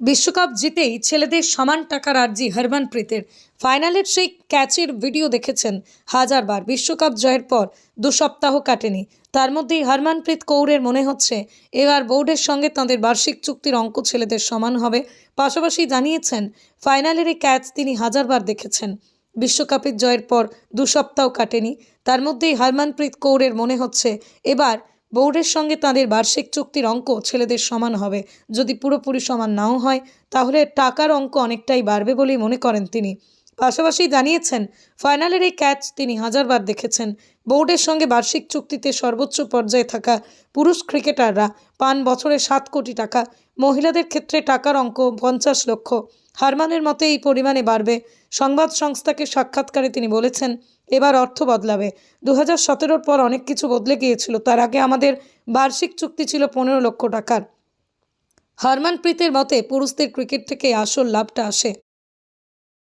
বিশ্বকাপ জিতেই ছেলেদের সমান টাকার আর্জি হরমনপ্রীতের। ফাইনালের সেই ক্যাচের ভিডিও দেখেছেন হাজারবার। বিশ্বকাপ জয়ের পর দু সপ্তাহ কাটেনি। তার মধ্যেই হরমনপ্রীত কৌরের মনে হচ্ছে, এবার বোর্ডের সঙ্গে তাঁদের বার্ষিক চুক্তির অঙ্ক ছেলেদের সমান হবে। পাশাপাশি জানিয়েছেন, ফাইনালের এই ক্যাচ তিনি হাজারবার দেখেছেন। বিশ্বকাপের জয়ের পর দু সপ্তাহ কাটেনি। তার মধ্যেই হরমনপ্রীত কৌরের মনে হচ্ছে, এবার বোর্ডের সঙ্গে তাদের বার্ষিক চুক্তির অঙ্ক ছেলেদের সমান হবে। যদি পুরোপুরি সমান নাও হয়, তাহলে টাকার অঙ্ক অনেকটাই বাড়বে বলেই মনে করেন তিনি। পাশাপাশি জানিয়েছেন, ফাইনালের এই ক্যাচ তিনি হাজারবার দেখেছেন। বোর্ডের সঙ্গে বার্ষিক চুক্তিতে সর্বোচ্চ পর্যায়ে থাকা পুরুষ ক্রিকেটাররা পান বছরে সাত কোটি টাকা, মহিলাদের ক্ষেত্রে টাকার অঙ্ক পঞ্চাশ লক্ষ। হারমানের মতে এই পরিমাণে বাড়বে। সংবাদ সংস্থাকে সাক্ষাৎকারে তিনি বলেছেন, এবার অর্থ বদলাবে। দু হাজার পর অনেক কিছু বদলে গিয়েছিল, তার আগে আমাদের বার্ষিক চুক্তি ছিল পনেরো লক্ষ টাকার। হরমনপ্রীতের মতে পুরুষদের ক্রিকেট থেকে আসল লাভটা আসে।